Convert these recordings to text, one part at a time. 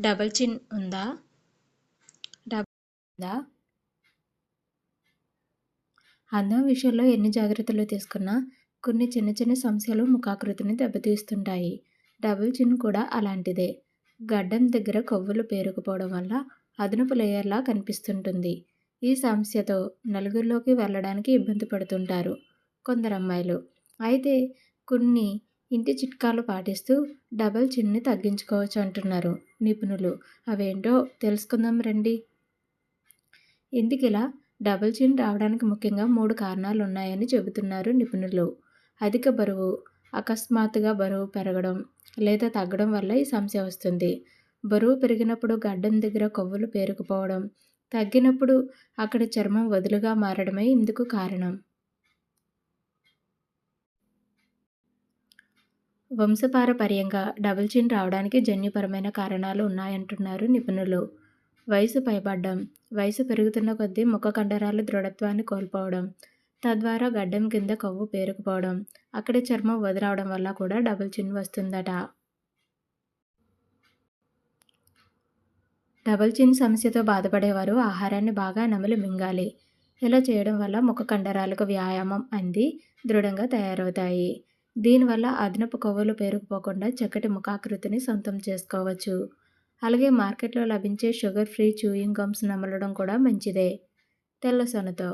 Double చిన్ ఉందా? Double ఉందా? అందం విషయంలో ఎన్ని జాగ్రత్తలు తీసుకున్నా కొన్ని చిన్న చిన్న సమస్యలు ముఖాకృతిని దెబ్బతీస్తుంటాయి. డబుల్ చిన్ కూడా అలాంటిదే. గడ్డం దగ్గర కొవ్వులు పేరుకుపోవడం వల్ల అదనపు లేయర్లా కనిపిస్తుంటుంది. ఈ సమస్యతో నలుగురిలోకి వెళ్ళడానికి ఇబ్బంది పడుతుంటారు కొందరు అమ్మాయిలు. అయితే కొన్ని ఇంటి చిట్కాలు పాటిస్తూ డబల్ చిన్ని తగ్గించుకోవచ్చు అంటున్నారు నిపుణులు. అవేంటో తెలుసుకుందాం రండి. ఇందుకిలా డబుల్ చిన్ రావడానికి ముఖ్యంగా మూడు కారణాలు ఉన్నాయని చెబుతున్నారు నిపుణులు. అధిక బరువు అకస్మాత్తుగా బరువు పెరగడం లేదా తగ్గడం వల్ల ఈ సమస్య వస్తుంది. బరువు పెరిగినప్పుడు గడ్డం దగ్గర కొవ్వులు పేరుకుపోవడం తగ్గినప్పుడు అక్కడ చర్మం వదులుగా మారడమే ఇందుకు కారణం. వంశపారపర్యంగా డబుల్ చిన్ రావడానికి జన్యుపరమైన కారణాలు ఉన్నాయంటున్నారు నిపుణులు. వయసు పైబడ్డం వయసు పెరుగుతున్న కొద్దీ ముఖ కండరాలు దృఢత్వాన్ని కోల్పోవడం తద్వారా గడ్డం కింద కొవ్వు పేరుకుపోవడం అక్కడి చర్మం వదిలవడం వల్ల కూడా డబుల్ చిన్ వస్తుందట. డబుల్ చిన్ సమస్యతో బాధపడేవారు ఆహారాన్ని బాగా నమిలి మింగాలి. ఇలా చేయడం వల్ల ముఖ కండరాలకు వ్యాయామం అంది దృఢంగా తయారవుతాయి. దీనివల్ల అదనపు కొవ్వులు పేరుకుపోకుండా చక్కటి ముఖాకృతిని సొంతం చేసుకోవచ్చు. అలాగే మార్కెట్లో లభించే షుగర్ ఫ్రీ చూయింగ్ గమ్స్ నమలడం కూడా మంచిదే. తెల్లసొనతో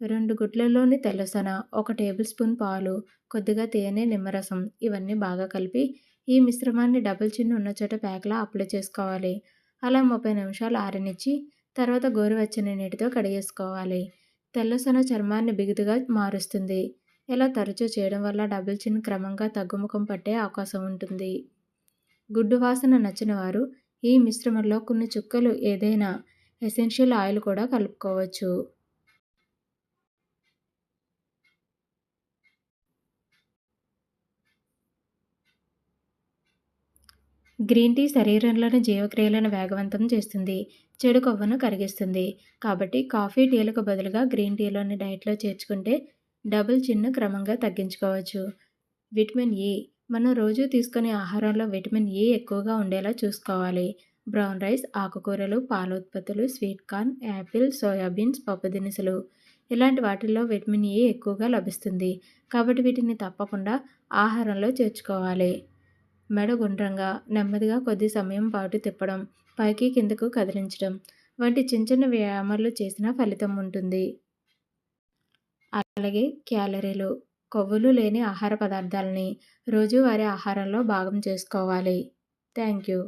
రెండు గుడ్లలోని తెల్లసొన ఒక టేబుల్ స్పూన్ పాలు కొద్దిగా తేనె నిమ్మరసం ఇవన్నీ బాగా కలిపి ఈ మిశ్రమాన్ని డబుల్ చిన్న ఉన్న చోట ప్యాక్లా అప్లై చేసుకోవాలి. అలా ముప్పై నిమిషాలు ఆరనిచ్చి తర్వాత గోరువెచ్చని నీటితో కడిగేసుకోవాలి. తెల్లసొన చర్మాన్ని బిగుతుగా మారుస్తుంది. ఇలా తరచూ చేయడం వల్ల డబుల్ చిన్ క్రమంగా తగ్గుముఖం పట్టే అవకాశం ఉంటుంది? గుడ్డు వాసన నచ్చిన వారు ఈ మిశ్రమంలో కొన్ని చుక్కలు ఏదైనా ఎసెన్షియల్ ఆయిల్ కూడా కలుపుకోవచ్చు. గ్రీన్ టీ శరీరంలోని జీవక్రియలను వేగవంతం చేస్తుంది చెడు కొవ్వును కరిగిస్తుంది. కాబట్టి కాఫీ టీలకు బదులుగా గ్రీన్ టీలోని డైట్లో చేర్చుకుంటే డబుల్ చిన్ను క్రమంగా తగ్గించుకోవచ్చు. Vitamin A. మనం రోజు తీసుకునే ఆహారంలో విటమిన్ ఏ ఎక్కువగా ఉండేలా చూసుకోవాలి. బ్రౌన్ రైస్ ఆకుకూరలు పాల ఉత్పత్తులు స్వీట్ కార్న్ యాపిల్ సోయాబీన్స్ పప్పు దినుసులు. ఇలాంటి వాటిల్లో విటమిన్ ఏ ఎక్కువగా లభిస్తుంది. కాబట్టి వీటిని తప్పకుండా ఆహారంలో చేర్చుకోవాలి. మెడ గుండ్రంగా నెమ్మదిగా కొద్ది సమయం పాటు తిప్పడం పైకి కిందకు కదిలించడం వంటి చిన్న చిన్న వ్యాయామాలు చేసిన ఫలితం ఉంటుంది. అలాగే క్యాలరీలు కొవ్వులు లేని ఆహార పదార్థాలని రోజువారీ ఆహారంలో భాగం చేసుకోవాలి. Thank you